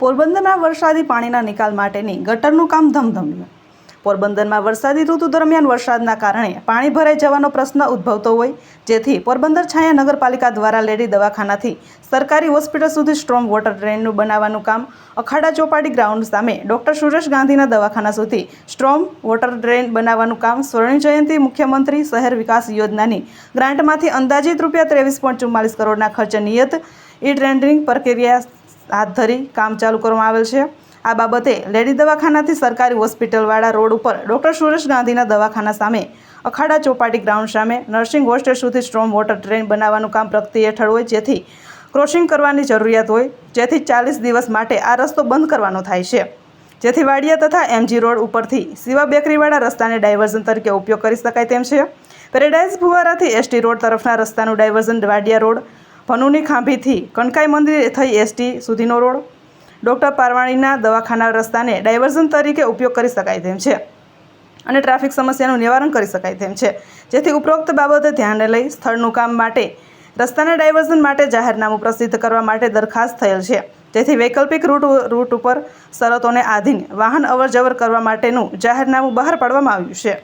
પોરબંદરમાં વરસાદી પાણીના નિકાલ માટેની ગટરનું કામ ધમધમ્યું. પોરબંદરમાં વરસાદી ઋતુ દરમિયાન વરસાદના કારણે પાણી ભરાઈ જવાનો પ્રશ્ન ઉદ્ભવતો હોય, જેથી પોરબંદર છાયા નગરપાલિકા દ્વારા લેડી દવાખાનાથી સરકારી હોસ્પિટલ સુધી સ્ટ્રોંગ વોટર ડ્રેનનું બનાવવાનું કામ, અખાડા ચોપાટી ગ્રાઉન્ડ સામે ડૉક્ટર સુરેશ ગાંધીના દવાખાના સુધી સ્ટ્રોમ વોટર ડ્રેન બનાવવાનું કામ સ્વર્ણ જયંતિ મુખ્યમંત્રી શહેર વિકાસ યોજનાની ગ્રાન્ટમાંથી અંદાજિત રૂપિયા ત્રેવીસ પોઈન્ટ ચુમ્માલીસ કરોડના ખર્ચે નિયત ઈ ટ્રેન્ડરિંગ પ્રક્રિયા હાથ ધરી કામ ચાલુ કરવામાં આવેલ છે. આ બાબતે લેડી દવાખાનાથી સરકારી હોસ્પિટલવાળા રોડ ઉપર ડૉક્ટર સુરેશ ગાંધીના દવાખાના સામે અખાડા ચોપાટી ગ્રાઉન્ડ સામે નર્સિંગ હોસ્ટેલ સુધી સ્ટ્રોમ વોટર ટ્રેન બનાવવાનું કામ પ્રગતિ હેઠળ હોય જેથી ક્રોસિંગ કરવાની જરૂરિયાત હોય, જેથી ચાલીસ દિવસ માટે આ રસ્તો બંધ કરવાનો થાય છે. જેથી વાડિયા તથા એમજી રોડ ઉપરથી શિવા બેકરીવાળા રસ્તાને ડાયવર્ઝન તરીકે ઉપયોગ કરી શકાય તેમ છે. પેરેડાઇઝ ફુવારાથી એસટી રોડ તરફના રસ્તાનું ડાયવર્ઝન વાડિયા રોડ ભનુની ખાંભીથી કનકાઈ મંદિર થઈ એસટી સુધીનો રોડ. ડૉક્ટર પારવાણીના દવાખાના રસ્તાને ડાયવર્ઝન તરીકે ઉપયોગ કરી શકાય તેમ છે અને ટ્રાફિક સમસ્યાનું નિવારણ કરી શકાય તેમ છે. જેથી ઉપરોક્ત બાબતે ધ્યાને લઈ સ્થળનું કામ માટે, રસ્તાના ડાયવર્ઝન માટે જાહેરનામું પ્રસિદ્ધ કરવા માટે દરખાસ્ત થયેલ છે. જેથી વૈકલ્પિક રૂટ રૂટ ઉપર શરતોને આધીન વાહન અવરજવર કરવા માટેનું જાહેરનામું બહાર પાડવામાં આવ્યું છે.